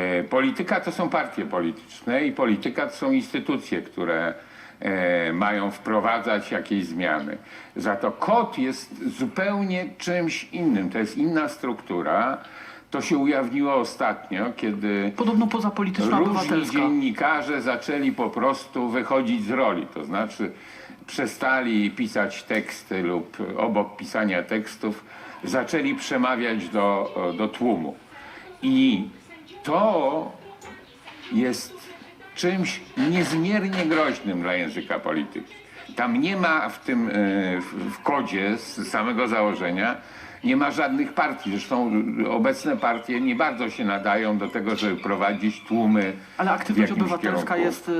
E, Polityka to są partie polityczne i polityka to są instytucje, które e, mają wprowadzać jakieś zmiany. Za to kod jest zupełnie czymś innym. To jest inna struktura. To się ujawniło ostatnio, kiedy Podobno poza polityczna różni obywatelska. dziennikarze zaczęli po prostu wychodzić z roli. To znaczy przestali pisać teksty lub obok pisania tekstów zaczęli przemawiać do, do tłumu. I to jest czymś niezmiernie groźnym dla języka polityki. Tam nie ma w tym, e, w kodzie z samego założenia, nie ma żadnych partii. Zresztą obecne partie nie bardzo się nadają do tego, żeby prowadzić tłumy. Ale aktywność obywatelska kierunku. jest y,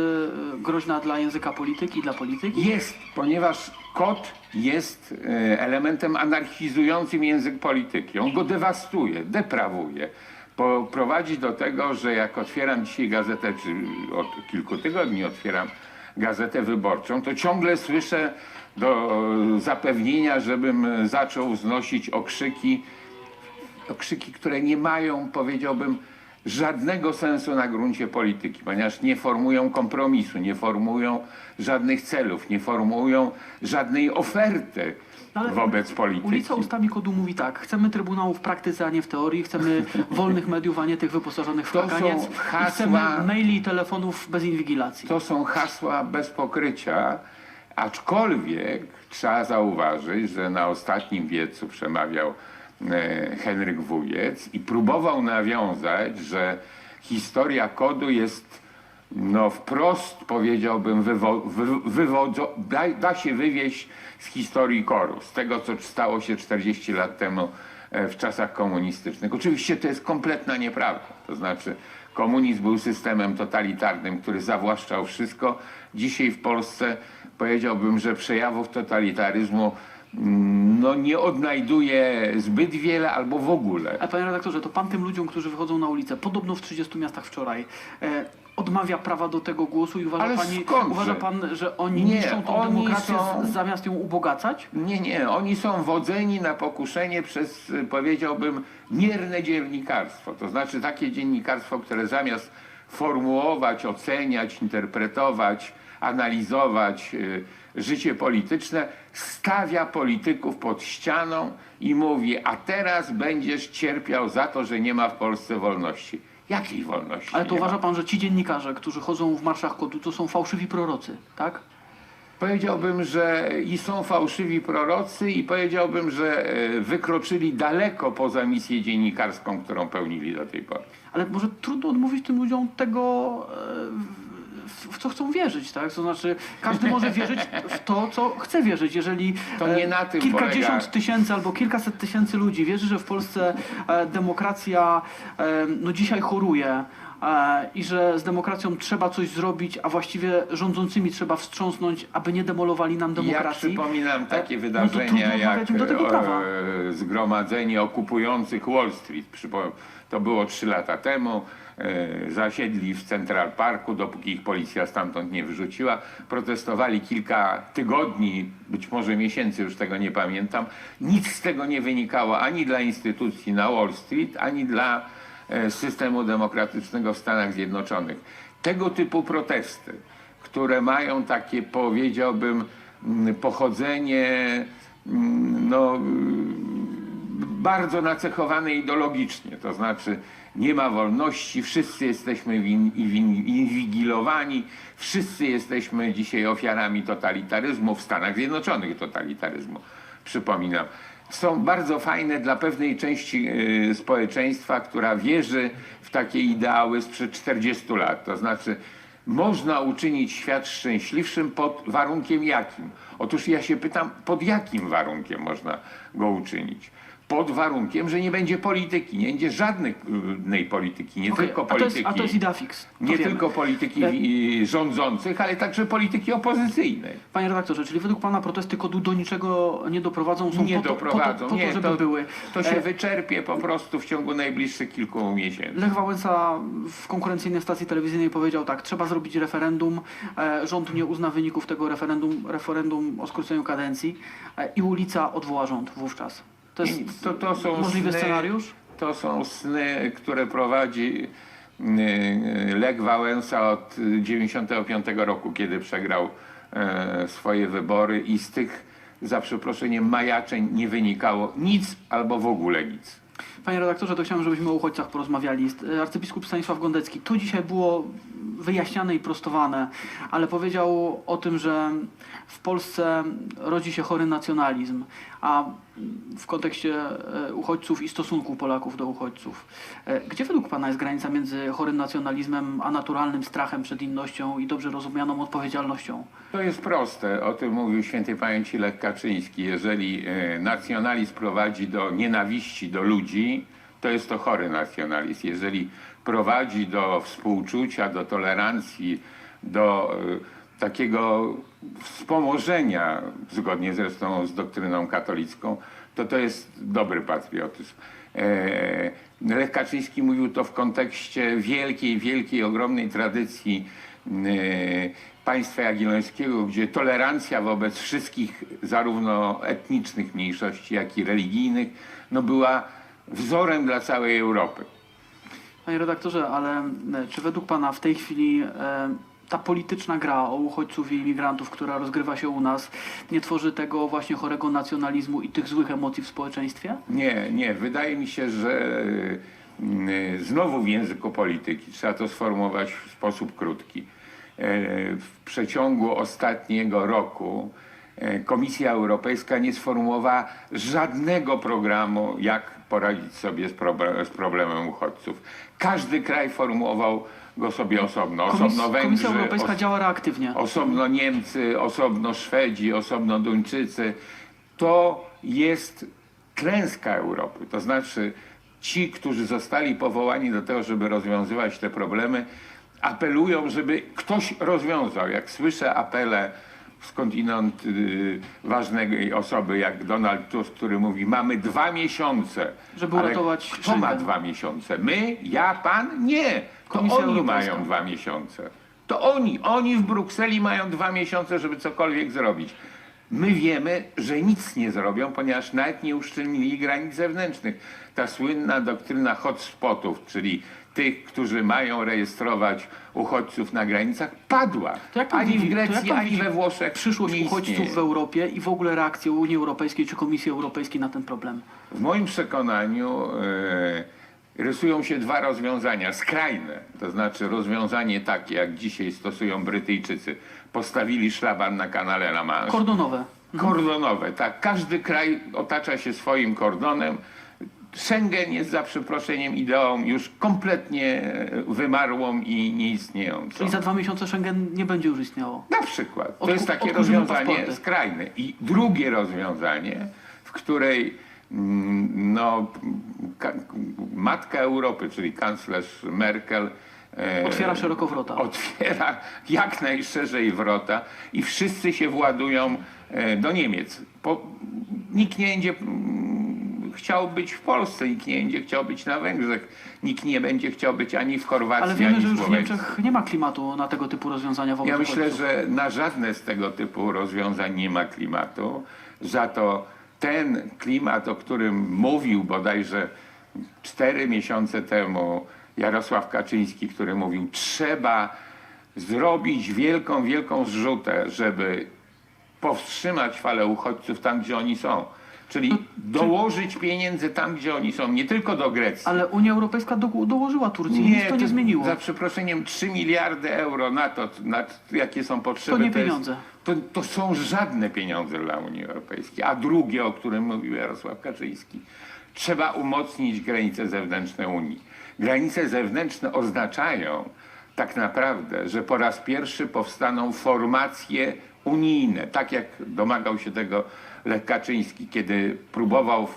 groźna dla języka polityki, dla polityki? Jest, ponieważ kod jest e, elementem anarchizującym język polityki. On go dewastuje, deprawuje. Prowadzi do tego, że jak otwieram dzisiaj gazetę, czy od kilku tygodni otwieram gazetę wyborczą, to ciągle słyszę do e, zapewnienia, żebym zaczął wznosić okrzyki, okrzyki, które nie mają, powiedziałbym, żadnego sensu na gruncie polityki, ponieważ nie formują kompromisu, nie formują żadnych celów, nie formułują żadnej oferty Ale wobec polityki. Ulica ustami kodu mówi tak, chcemy trybunału w praktyce, a nie w teorii, chcemy wolnych mediów, a nie tych wyposażonych w To są kaganiec i hasła- chcemy maili i telefonów bez inwigilacji. To są hasła bez pokrycia, aczkolwiek trzeba zauważyć, że na ostatnim wiecu przemawiał Henryk Wujec i próbował nawiązać, że historia kodu jest no wprost powiedziałbym wywo, wy, wywodzo, da, da się wywieźć z historii koru, z tego co stało się 40 lat temu e, w czasach komunistycznych. Oczywiście to jest kompletna nieprawda. To znaczy komunizm był systemem totalitarnym, który zawłaszczał wszystko. Dzisiaj w Polsce powiedziałbym, że przejawów totalitaryzmu no, nie odnajduje zbyt wiele albo w ogóle. A panie redaktorze, to pan tym ludziom, którzy wychodzą na ulicę, podobno w 30 miastach wczoraj, e, odmawia prawa do tego głosu i uważa, Ale pani, skądże? uważa pan, że oni Nie, niszczą tą oni demokrację są- z, zamiast ją ubogacać? Nie, nie, oni są wodzeni na pokuszenie przez, y, powiedziałbym, mierne dziennikarstwo. To znaczy takie dziennikarstwo, które zamiast formułować, oceniać, interpretować, analizować y, życie polityczne, stawia polityków pod ścianą i mówi, a teraz będziesz cierpiał za to, że nie ma w Polsce wolności. Jakiej wolności? Ale to nie uważa ma? pan, że ci dziennikarze, którzy chodzą w marszach kodu, to są fałszywi prorocy, tak? Powiedziałbym, że i są fałszywi prorocy i powiedziałbym, że e, wykroczyli daleko poza misję dziennikarską, którą pełnili do tej pory. Ale może trudno odmówić tym ludziom tego, e, w, co chcą wierzyć, tak? To znaczy, każdy może wierzyć w to, co chce wierzyć. Jeżeli To e, nie na tym kilkadziesiąt polega- tysięcy albo kilkaset tysięcy ludzi wierzy, że w Polsce e, demokracja e, no dzisiaj choruje, e, i że z demokracją trzeba coś zrobić, a właściwie rządzącymi trzeba wstrząsnąć, aby nie demolowali nam Ja demokracji. przypominam takie no wydarzenia trudno jak e, zgromadzenie okupujących Wall Street. To było trzy lata temu. E, Zasiedli w Central Parku, dopóki ich policja stamtąd nie wyrzuciła. Protestowali kilka tygodni, być może miesięcy, już tego nie pamiętam. Nic z tego nie wynikało ani dla instytucji na Wall Street, ani dla e, systemu demokratycznego w Stanach Zjednoczonych. Tego typu protesty, które mają takie, powiedziałbym, mm, pochodzenie mm, no, mm, bardzo nacechowane ideologicznie. To znaczy nie ma wolności, wszyscy jesteśmy inwigilowani, wszyscy jesteśmy dzisiaj ofiarami totalitaryzmu, w Stanach Zjednoczonych totalitaryzmu, przypominam. Są bardzo fajne dla pewnej części y, społeczeństwa, która wierzy w takie ideały sprzed 40 lat. To znaczy można uczynić świat szczęśliwszym pod warunkiem jakim? Otóż ja się pytam, pod jakim warunkiem można go uczynić? Pod warunkiem, że nie będzie polityki, nie będzie żadnej polityki, nie Okej, tylko a, to jest, polityki, a to jest idea fix. to nie wiemy. tylko polityki E, rządzących, ale także polityki opozycyjnej. Panie redaktorze, czyli według pana protesty kodu do niczego nie doprowadzą, są Nie po to, doprowadzą, po to, po nie, to żeby to- były. To się E, wyczerpie po prostu w ciągu najbliższych kilku miesięcy. Lech Wałęsa w konkurencyjnej stacji telewizyjnej powiedział tak, trzeba zrobić referendum, e, rząd nie uzna wyników tego referendum, referendum o skróceniu kadencji e, i ulica odwoła rząd wówczas. To I jest to, to są możliwy sny, scenariusz? To są sny, które prowadzi y, Lech Wałęsa od 95 roku, kiedy przegrał e, swoje wybory i z tych, za przeproszeniem, majaczeń nie wynikało nic albo w ogóle nic. Panie redaktorze, to chciałem, żebyśmy o uchodźcach porozmawiali. E, Arcybiskup Stanisław Gondecki, to dzisiaj było wyjaśniane i prostowane, ale powiedział o tym, że w Polsce rodzi się chory nacjonalizm, a w kontekście e, uchodźców i stosunku Polaków do uchodźców. E, Gdzie według Pana jest granica między chorym nacjonalizmem, a naturalnym strachem przed innością i dobrze rozumianą odpowiedzialnością? To jest proste. O tym mówił świętej pamięci Lech Kaczyński. Jeżeli nacjonalizm prowadzi do nienawiści do ludzi, to jest to chory nacjonalizm. Jeżeli prowadzi do współczucia, do tolerancji, do e, takiego wspomożenia, zgodnie zresztą z doktryną katolicką, to to jest dobry patriotyzm. E, Lech Kaczyński mówił to w kontekście wielkiej, wielkiej, ogromnej tradycji e, państwa jagiellońskiego, gdzie tolerancja wobec wszystkich zarówno etnicznych mniejszości, jak i religijnych no była wzorem dla całej Europy. Panie redaktorze, ale e, czy według Pana w tej chwili e, ta polityczna gra o uchodźców i imigrantów, która rozgrywa się u nas, nie tworzy tego właśnie chorego nacjonalizmu i tych złych emocji w społeczeństwie? Nie, nie. Wydaje mi się, że y, znowu w języku polityki trzeba to sformułować w sposób krótki. E, W przeciągu ostatniego roku e, Komisja Europejska nie sformułowała żadnego programu, jak poradzić sobie z, proble- z problemem uchodźców. Każdy kraj formułował go sobie osobno. Komis- Osobno Węgrzy, Komisja Europejska os- działa reaktywnie. osobno Niemcy, osobno Szwedzi, osobno Duńczycy. To jest klęska Europy. To znaczy ci, którzy zostali powołani do tego, żeby rozwiązywać te problemy, apelują, żeby ktoś rozwiązał. Jak słyszę apele skądinąd y, ważnej osoby jak Donald Tusk, który mówi, mamy dwa miesiące. Żeby Ale uratować Kto ma Schengen. dwa miesiące? My? Ja? Pan? Nie. To Komisja oni Europejska. mają dwa miesiące. To oni, oni w Brukseli mają dwa miesiące, żeby cokolwiek zrobić. My wiemy, że nic nie zrobią, ponieważ nawet nie uszczelnili granic zewnętrznych. Ta słynna doktryna hotspotów, czyli tych, którzy mają rejestrować uchodźców na granicach, padła. Ani w Grecji, ani we Włoszech Przyszłość nie uchodźców w Europie i w ogóle reakcję Unii Europejskiej czy Komisji Europejskiej na ten problem? W moim przekonaniu e, rysują się dwa rozwiązania skrajne. To znaczy rozwiązanie takie, jak dzisiaj stosują Brytyjczycy. Postawili szlaban na kanale La Manche. Kordonowe. Kordonowe, tak. Każdy kraj otacza się swoim kordonem. Schengen jest za przeproszeniem ideą już kompletnie e, wymarłą i nieistniejącą. Czyli za dwa miesiące Schengen nie będzie już istniało. Na przykład. To jest takie rozwiązanie paszporty. skrajne. I drugie rozwiązanie, w której mm, no, ka- matka Europy, czyli kanclerz Merkel, e, Otwiera szeroko wrota. otwiera jak najszerzej wrota i wszyscy się władują e, do Niemiec. Po, nikt nie będzie chciał być w Polsce, nikt nie będzie chciał być na Węgrzech, nikt nie będzie chciał być ani w Chorwacji, Ale wiemy, ani że już w. Niemczech nie ma klimatu na tego typu rozwiązania wobec Ja myślę, uchodźców. że na żadne z tego typu rozwiązań nie ma klimatu. Za to ten klimat, o którym mówił bodajże cztery miesiące temu Jarosław Kaczyński, który mówił, trzeba zrobić wielką, wielką zrzutę, żeby powstrzymać falę uchodźców tam, gdzie oni są. Czyli dołożyć pieniędzy tam, gdzie oni są, nie tylko do Grecji. Ale Unia Europejska do, dołożyła Turcji i nic to nie zmieniło. Za przeproszeniem 3 miliardy euro na to, na jakie są potrzeby. To nie jest- pieniądze. to, to są żadne pieniądze dla Unii Europejskiej. A drugie, o którym mówił Jarosław Kaczyński, trzeba umocnić granice zewnętrzne Unii. Granice zewnętrzne oznaczają tak naprawdę, że po raz pierwszy powstaną formacje unijne, tak jak domagał się tego Lech Kaczyński, kiedy próbował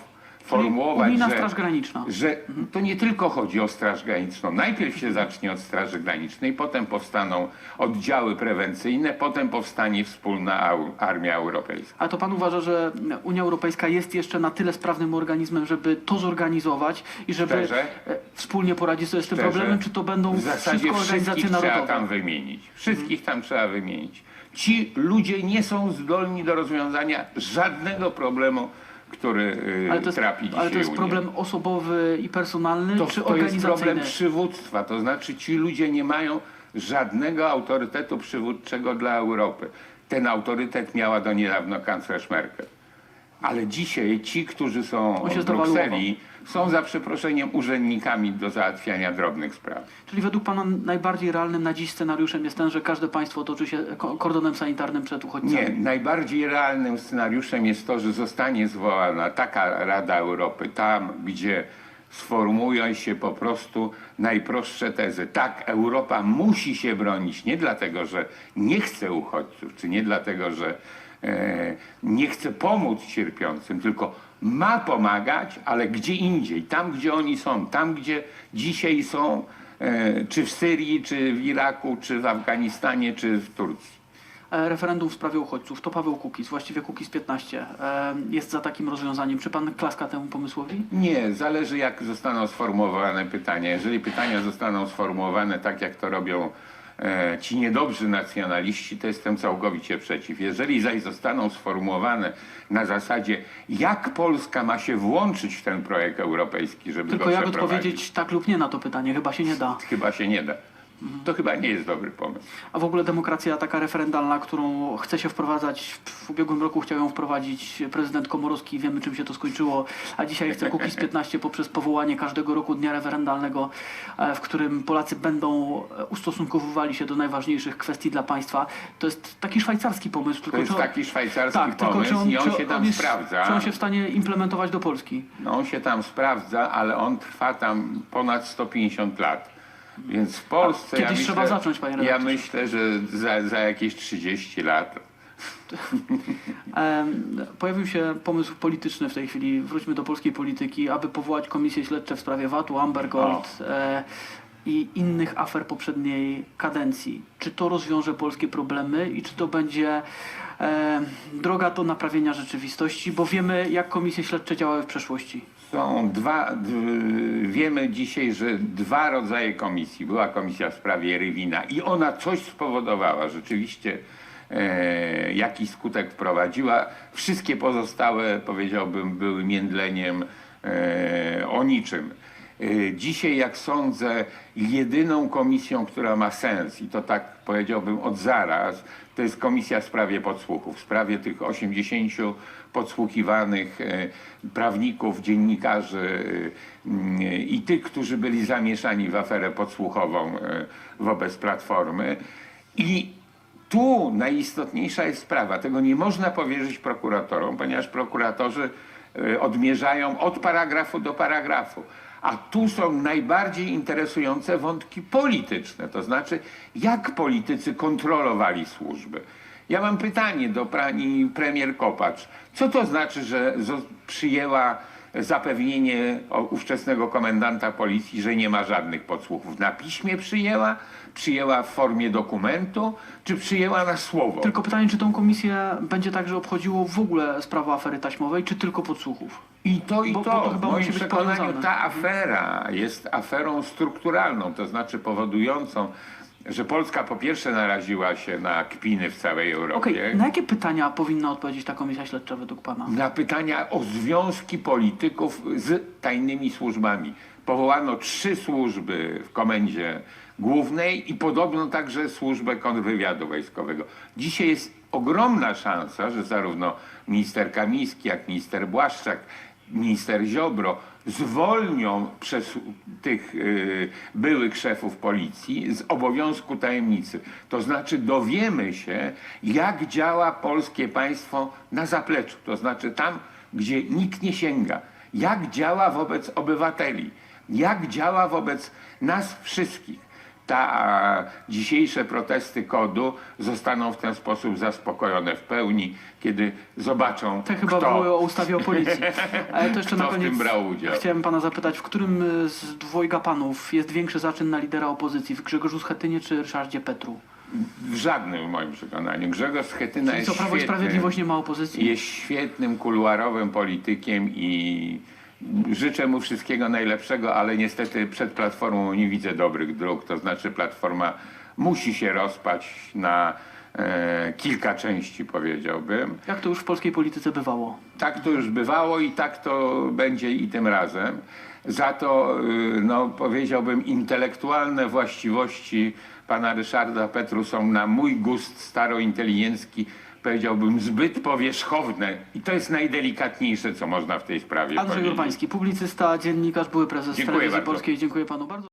formułować, Unijna że, Straż Graniczna. że to nie tylko chodzi o Straż Graniczną. Najpierw się zacznie od Straży Granicznej, potem powstaną oddziały prewencyjne, potem powstanie wspólna au- armia europejska. A to pan uważa, że Unia Europejska jest jeszcze na tyle sprawnym organizmem, żeby to zorganizować i żeby Szczerze? e, wspólnie poradzić sobie z tym Szczerze, problemem, czy to będą W zasadzie wszystko organizacje wszystkich trzeba narodowe? tam wymienić. Wszystkich tam trzeba wymienić. Ci ludzie nie są zdolni do rozwiązania żadnego problemu który y, Ale to jest, trapi dzisiaj ale to jest Unię. problem osobowy i personalny, To, czy to jest organizacyjny? problem przywództwa, to znaczy ci ludzie nie mają żadnego autorytetu przywódczego dla Europy. Ten autorytet miała do niedawno kanclerz Merkel. Ale dzisiaj ci, którzy są On się w Brukseli, są za przeproszeniem urzędnikami do załatwiania drobnych spraw. Czyli według Pana najbardziej realnym na dziś scenariuszem jest ten, że każde państwo otoczy się ko- kordonem sanitarnym przed uchodźcami? Nie, najbardziej realnym scenariuszem jest to, że zostanie zwołana taka Rada Europy, tam gdzie sformułują się po prostu najprostsze tezy. Tak, Europa musi się bronić nie dlatego, że nie chce uchodźców, czy nie dlatego, że nie chce pomóc cierpiącym, tylko ma pomagać, ale gdzie indziej, tam gdzie oni są, tam gdzie dzisiaj są, e, czy w Syrii, czy w Iraku, czy w Afganistanie, czy w Turcji. E, Referendum w sprawie uchodźców. To Paweł Kukiz, właściwie Kukiz 15, e, jest za takim rozwiązaniem. Czy Pan klaska temu pomysłowi? Nie, zależy jak zostaną sformułowane pytania. Jeżeli pytania zostaną sformułowane tak, jak to robią e, ci niedobrzy nacjonaliści, to jestem całkowicie przeciw. Jeżeli zaś zostaną sformułowane na zasadzie, jak Polska ma się włączyć w ten projekt europejski, żeby Tylko go jak przeprowadzić, odpowiedzieć tak lub nie na to pytanie? Chyba się nie da. chyba się nie da. To chyba nie jest dobry pomysł. A w ogóle demokracja taka referendalna, którą chce się wprowadzać, w ubiegłym roku chciał ją wprowadzić prezydent Komorowski, wiemy czym się to skończyło, a dzisiaj chce Kukiz 15 poprzez powołanie każdego roku dnia referendalnego, e, w którym Polacy będą e, ustosunkowywali się do najważniejszych kwestii dla państwa. To jest taki szwajcarski pomysł. Tylko To jest czy on- taki szwajcarski tak, tylko pomysł czy on, i on czy się tam jest, sprawdza. Czy on się w stanie implementować do Polski? No, on się tam sprawdza, ale on trwa tam ponad 150 lat. Więc w Polsce. kiedyś ja myślę, trzeba zacząć, panie Ja redaktorze. myślę, że za, za jakieś 30 lat. Pojawił się pomysł polityczny w tej chwili, wróćmy do polskiej polityki, aby powołać komisje śledcze w sprawie VAT-u, Amber Gold e, i innych afer poprzedniej kadencji. Czy to rozwiąże polskie problemy i czy to będzie e, droga do naprawienia rzeczywistości? Bo wiemy, jak komisje śledcze działały w przeszłości. Są dwa, wiemy dzisiaj, że dwa rodzaje komisji. Była komisja w sprawie Rywina i ona coś spowodowała. Rzeczywiście e, jakiś skutek wprowadziła. Wszystkie pozostałe, powiedziałbym, były międleniem e, o niczym. E, Dzisiaj, jak sądzę, jedyną komisją, która ma sens, i to tak powiedziałbym od zaraz, to jest komisja w sprawie podsłuchów, w sprawie tych 80 podsłuchiwanych e, prawników, dziennikarzy mm, i tych, którzy byli zamieszani w aferę podsłuchową wobec Platformy. I tu najistotniejsza jest sprawa. Tego nie można powierzyć prokuratorom, ponieważ prokuratorzy odmierzają od paragrafu do paragrafu. A tu są najbardziej interesujące wątki polityczne, to znaczy jak politycy kontrolowali służby. Ja mam pytanie do pani premier Kopacz. Co to znaczy, że przyjęła zapewnienie ówczesnego komendanta policji, że nie ma żadnych podsłuchów? Na piśmie przyjęła? Przyjęła w formie dokumentu? Czy przyjęła na słowo? Tylko pytanie, czy tą komisję będzie także obchodziło w ogóle sprawa afery taśmowej, czy tylko podsłuchów? I to, i Bo- to. bo to chyba w moim musi być przekonaniu powiązane. ta afera jest aferą strukturalną, to znaczy powodującą, że Polska po pierwsze naraziła się na kpiny w całej Okej, Europie. na jakie pytania powinna odpowiedzieć ta komisja śledcza według pana? na pytania o związki polityków z tajnymi służbami. Powołano trzy służby w komendzie głównej i podobno także służbę kontrwywiadu wojskowego. Dzisiaj jest ogromna szansa, że zarówno minister Kamiński, jak minister Błaszczak, minister Ziobro zwolnią przez tych y, byłych szefów policji z obowiązku tajemnicy. To znaczy dowiemy się, jak działa polskie państwo na zapleczu, to znaczy tam, gdzie nikt nie sięga. Jak działa wobec obywateli, jak działa wobec nas wszystkich ta, a, dzisiejsze protesty kodu zostaną w ten sposób zaspokojone w pełni, kiedy zobaczą, Te chyba kto, były o ustawie o policji. Ale to jeszcze na koniec chciałem pana zapytać, w którym y, z dwojga panów jest większy zaczyn na lidera opozycji? W Grzegorzu Schetynie czy Ryszardzie Petru? W żadnym w moim przekonaniu. Grzegorz Schetyna Czyli jest co, Prawo i Sprawiedliwość nie ma opozycji? jest świetnym kuluarowym politykiem i życzę mu wszystkiego najlepszego, ale niestety przed Platformą nie widzę dobrych dróg. To znaczy Platforma musi się rozpaść na e, kilka części powiedziałbym. Jak to już w polskiej polityce bywało? Tak to już bywało i tak to będzie i tym razem. Za to, y, no, powiedziałbym, intelektualne właściwości pana Ryszarda Petru są na mój gust starointeligencki, powiedziałbym, zbyt powierzchowne. I to jest najdelikatniejsze, co można w tej sprawie Andrzej powiedzieć. Urbański, publicysta, dziennikarz, były prezes Dziękuję Telewizji bardzo. Polskiej. Dziękuję panu bardzo.